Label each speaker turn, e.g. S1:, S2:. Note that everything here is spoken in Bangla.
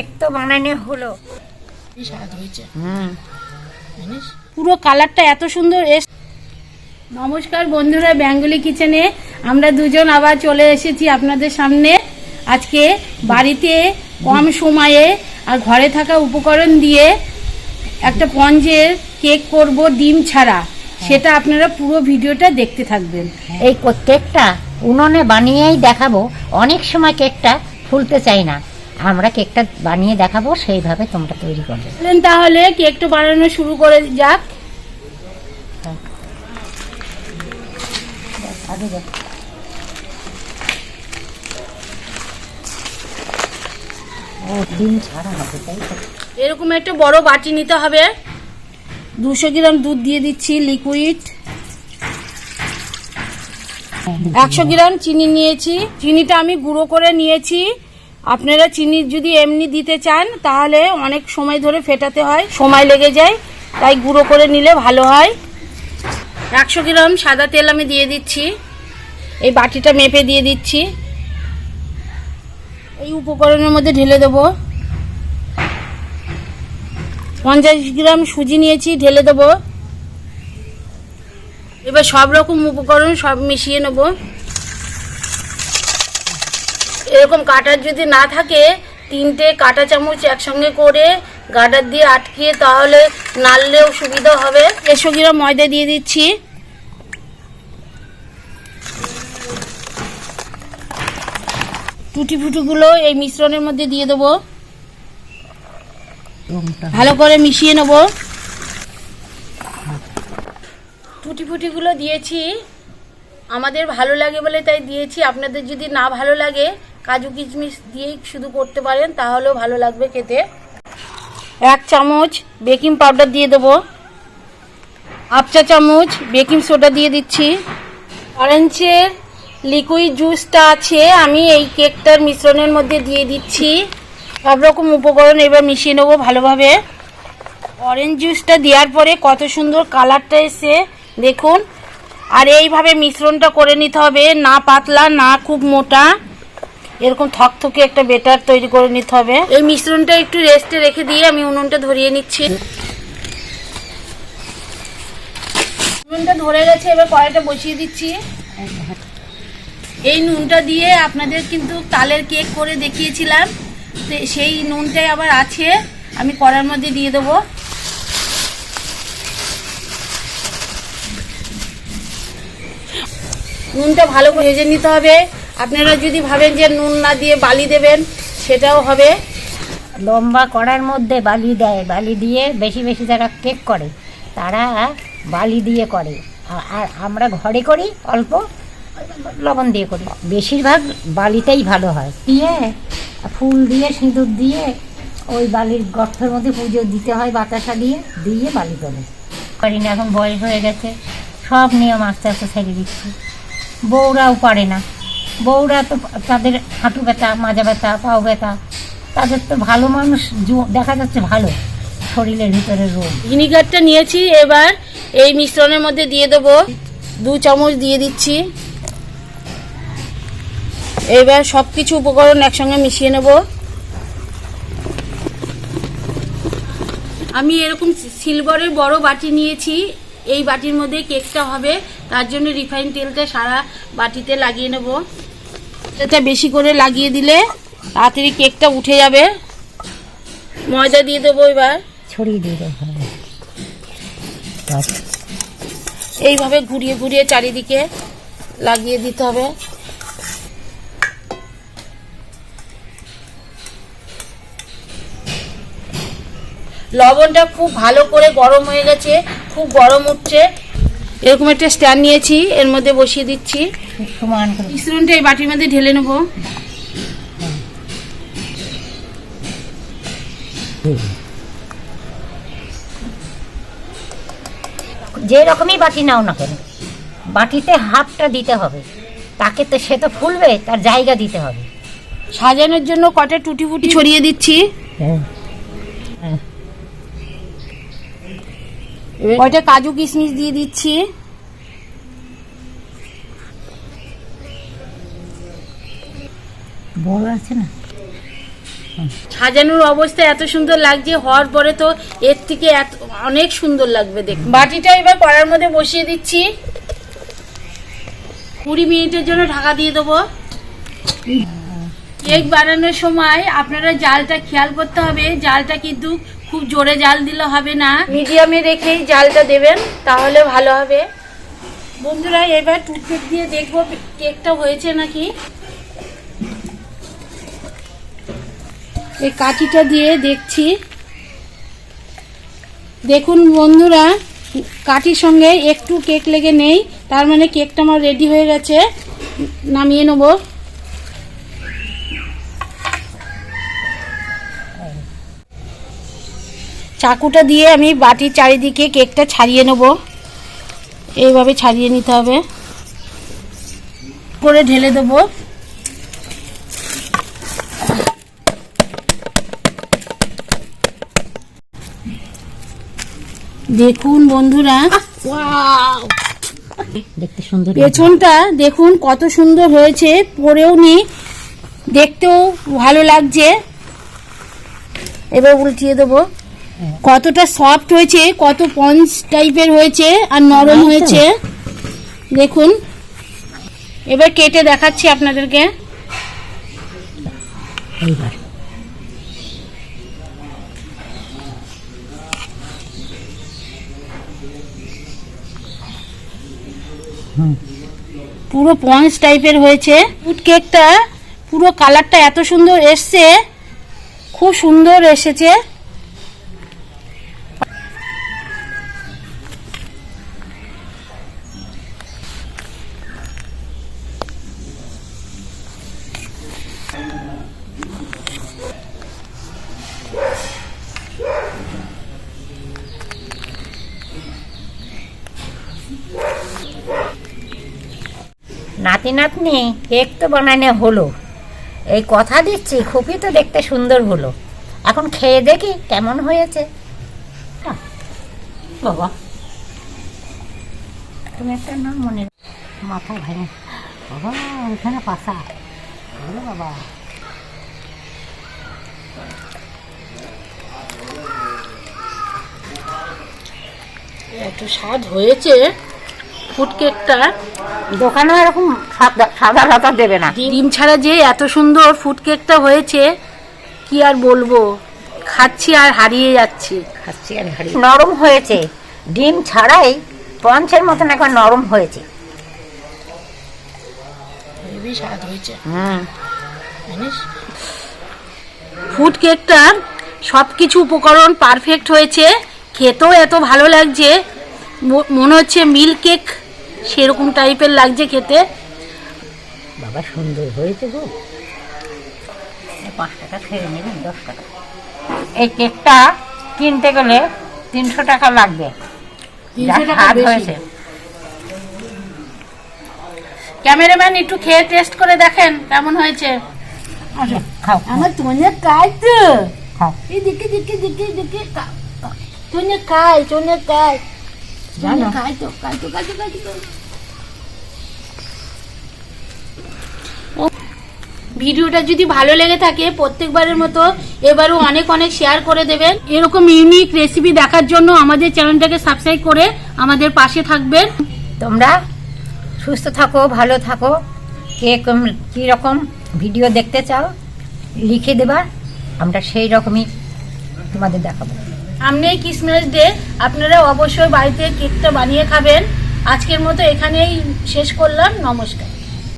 S1: এক তো বানানো হলো।
S2: স্বাদ হয়েছে।
S1: হুম।
S2: পুরো কালারটা এত সুন্দর এস নমস্কার বন্ধুরা বেঙ্গলি কিচেনে আমরা দুজন আবার চলে এসেছি আপনাদের সামনে। আজকে বাড়িতে কম সময়ে আর ঘরে থাকা উপকরণ দিয়ে একটা পঞ্জের কেক করব ডিম ছাড়া। সেটা আপনারা পুরো ভিডিওটা দেখতে থাকবেন।
S1: এই কেকটা উনুনে বানিয়েই দেখাবো। অনেক সময় কেকটা ফুলতে চাই না। আমরা কেকটা বানিয়ে দেখাবো সেইভাবে তোমরা তৈরি করবে।
S2: তাহলে কেকটা বানানো শুরু করে যাক।
S1: আগে
S2: এরকম একটা বড় বাটি নিতে হবে। দুশো গ্রাম দুধ দিয়ে দিচ্ছি লিকুইড একশো গ্রাম চিনি নিয়েছি। চিনিটা আমি গুঁড়ো করে নিয়েছি। আপনারা চিনি যদি এমনি দিতে চান, তাহলে অনেক সময় ধরে ফেটাতে হয়, সময় লেগে যায়, তাই গুঁড়ো করে নিলে ভালো হয়। একশো গ্রাম সাদা তেল আমি দিয়ে দিচ্ছি। এই বাটিটা মেপে দিয়ে দিচ্ছি। এই উপকরণের মধ্যে ঢেলে দেবো। পঞ্চাশ গ্রাম সুজি নিয়েছি, ঢেলে দেবো। এবার সব রকম উপকরণ সব মিশিয়ে নেব। এরকম কাটার যদি না থাকে তিনটে কাটা চামচ একসঙ্গে করে গাডার দিয়ে আটকিয়ে তাহলে নাড়লেও সুবিধা হবে। দেড়শো গ্রাম ময়দা দিয়ে দিচ্ছি। টুটি ফুটিগুলো এই মিশ্রণের মধ্যে দিয়ে দেবো। ভালো করে মিশিয়ে নেব। টুটি ফুটিগুলো দিয়েছি। আমাদের ভালো লাগে বলে তাই দিয়েছি। আপনাদের যদি না ভালো লাগে কাজু কিশমিশ দিয়েই শুধু করতে পারেন, তাহলেও ভালো লাগবে খেতে। এক চামচ বেকিং পাউডার দিয়ে দেবো। হাফ চা চামচ বেকিং সোডা দিয়ে দিচ্ছি। অরেঞ্জের লিকুইড জুসটা আছে, আমি এই কেকটার মিশ্রণের মধ্যে দিয়ে দিচ্ছি। সব রকম উপকরণ এবার মিশিয়ে নেব ভালোভাবে। অরেঞ্জ জুসটা দেওয়ার পরে কত সুন্দর কালারটা এসে, দেখুন। আর এইভাবে মিশ্রণটা করে নিতে হবে, না পাতলা, না খুব মোটা। এরকম থকথকে একটা বেটার তৈরি করে নিতে হবে। এই মিশ্রণটা একটু রেস্টে রেখে দিয়ে আমি উনুনটা ধরিয়ে নিচ্ছি। উনুনটা ধরে গেছে, এবার কড়াইটা বসিয়ে দিচ্ছি। এই নুনটা দিয়ে আপনাদের কিন্তু তালের কেক করে দেখিয়েছিলাম। সেই নুনটাই আবার আছে, আমি কড়ার মধ্যে দিয়ে দেবো। নুনটা ভালো করে ভেজে নিতে হবে। আপনারা যদি ভাবেন যে নুন না দিয়ে বালি দেবেন সেটাও হবে।
S1: লম্বা করার মধ্যে বালি দেয় বালি দিয়ে বেশি বেশি যারা কেক করে তারা বালি দিয়ে করে। আর আমরা ঘরে করি অল্প লবণ দিয়ে করি। বেশিরভাগ বালিতেই ভালো হয়। দিয়ে ফুল দিয়ে সিঁদুর দিয়ে ওই বালির গর্তের মধ্যে পুজো দিতে হয় বাতাসা দিয়ে দিয়ে বালি তোলে। পারি না এখন বয়স হয়ে গেছে। সব নিয়ম আস্তে আস্তে ছেড়ে দিচ্ছি। বউরাও পারে না। বউরা তো তাদের হাঁটু ব্যথা, মাজা ব্যথা, পাও ব্যথা। তাদের তো ভালো মানুষ দেখা যাচ্ছে ভালো শরীরের ভিতরে রোগ।
S2: ভিনিগারটা নিয়েছি, এবার এই মিশ্রণের মধ্যে দিয়ে দেবো। দু চামচ দিয়ে দিচ্ছি। এবার সব কিছু উপকরণ একসঙ্গে মিশিয়ে নেব। আমি এরকম সিলভারের বড় বাটি নিয়েছি। এই বাটির মধ্যে কেকটা হবে। তার জন্য রিফাইন তেলটা সারা বাটিতে লাগিয়ে নেব। এটা বেশি করে লাগিয়ে দিলে তাড়াতাড়ি কেকটা উঠে যাবে। ময়দা দিয়ে দেবো এবার।
S1: ছড়িয়ে দিয়ে দেবো।
S2: এইভাবে ঘুরিয়ে ঘুরিয়ে চারিদিকে লাগিয়ে দিতে হবে। লবণটা খুব ভালো করে গরম হয়ে গেছে খুব গরম উঠছে। এরকম একটা স্ট্যান্ড নিয়েছি এর মধ্যে বসিয়ে দিচ্ছি। মিশ্রণটা এই বাটির মধ্যে ঢেলে নেব।
S1: যে রকমই বাটি নাও না কেন বাটিতে হাফটা দিতে হবে। তাকে তো সে তো ফুলবে তার জায়গা দিতে হবে।
S2: সাজানোর জন্য কটা টুটি ফুটি ছড়িয়ে দিচ্ছি। কয়টা কাজু কিশমিশ দিয়ে দিচ্ছি।
S1: বড় আছে না?
S2: সাজানোর অবস্থা এত সুন্দর লাগছে হওয়ার পরে তো এর থেকে এত অনেক সুন্দর লাগবে দেখ বাটিটা এবার কড়ার মধ্যে বসিয়ে দিচ্ছি। কুড়ি মিনিটের জন্য ঢাকা দিয়ে দেবো। কেক বানানোর সময় আপনারা জালটা খেয়াল করতে হবে জালটা কিন্তু খুব জোরে জাল দিলে হবে না। মিডিয়ামে রেখেই জালটা দেবেন, তাহলে ভালো হবে। বন্ধুরা, এবার টুথপিক দিয়ে দেখব কেকটা হয়েছে নাকি। এই কাঠিটা দিয়ে দেখছি। দেখুন বন্ধুরা, কাঠির সঙ্গে একটু কেক লেগে নেই, তার মানে কেকটা আমার রেডি হয়ে গেছে। নামিয়ে নেব। চাকুটা দিয়ে আমি বাটির চারিদিকে কেকটা ছাড়িয়ে নেব। এইভাবে ছাড়িয়ে নিতে হবে। করে ঢেলে দেবো। দেখুন বন্ধুরা
S1: দেখতে সুন্দর
S2: পেছনটা দেখুন কত সুন্দর হয়েছে পরেও নি দেখতেও ভালো লাগছে। এবার উল্টিয়ে দেবো। কতটা সফট হয়েছে কত পঞ্চ টাইপের হয়েছে আর নরম হয়েছে। দেখুন এবার কেটে দেখাচ্ছি আপনাদেরকে।
S1: এইবার।
S2: পুরো পঞ্চ টাইপের হয়েছে। ফুড কেকটা পুরো কালারটা এত সুন্দর এসছে। খুব সুন্দর এসেছে।
S1: নাতি নাতনি কেক তো বানানো হলো। এই কথা দিচ্ছি, খুবই তো দেখতে সুন্দর হলো। এখন খেয়ে দেখি কেমন হয়েছে। হ্যাঁ। বাবা। তুমি একটা নাম মনে মাথা ভেঙে বাবা ওখানে পাশা। বাবা।
S2: এত স্বাদ হয়েছে। ফুড কেকটা
S1: দোকানে এরকম সাদা সাদা দেবে না।
S2: ডিম ছাড়া যে এত সুন্দর ফুড কেকটা হয়েছে কি আর বলব? খাচ্ছি আর হারিয়ে যাচ্ছি।
S1: খাচ্ছি আর হারিয়ে নরম হয়েছে। ডিম ছাড়াই পঞ্চের মতন একবার নরম হয়েছে।
S2: হেবি স্বাদ হয়েছে।
S1: হুম।
S2: ফুড কেকটা সব কিছু উপকরণ পারফেক্ট হয়েছে। খেতেও এত ভালো লাগছে। মনে হচ্ছে মিল্ক কেক সেরকম টাইপের লাগছে খেতে।
S1: বাবা সুন্দর হয়েছে গো। এই পাঁচ টাকা ছেড়ে নেবেন দশ টাকা। এই কেকটা কিনতে গেলে তিনশো টাকা লাগবে। যা
S2: 300 টাকা
S1: স্বাদ
S2: বেশি।
S1: হয়েছে।
S2: ক্যামেরাম্যান একটু খেয়ে টেস্ট করে দেখেন কেমন হয়েছে।
S1: খাও।
S2: আমার তোনে কাই তো
S1: খাও।
S2: এদিকে দিকে দিকে দিকে তোনে কাই তোনে কাই
S1: জানো?
S2: খাই তো খাই তো খাই তো খাই তো ভিডিওটা যদি ভালো লেগে থাকে প্রত্যেকবারের মতো এবারও অনেক অনেক শেয়ার করে দেবেন এরকম ইউনিক রেসিপি দেখার জন্য আমাদের চ্যানেলটাকে সাবস্ক্রাইব করে আমাদের পাশে থাকবেন।
S1: তোমরা সুস্থ থাকো ভালো থাকো। কে কম- কী রকম ভিডিও দেখতে চাও লিখে দেবা। আমরা সেই রকমই তোমাদের দেখাবো।
S2: সামনেই ক্রিসমাস ডে আপনারা অবশ্যই বাড়িতে কেকটা বানিয়ে খাবেন। আজকের মতো এখানেই শেষ করলাম। নমস্কার।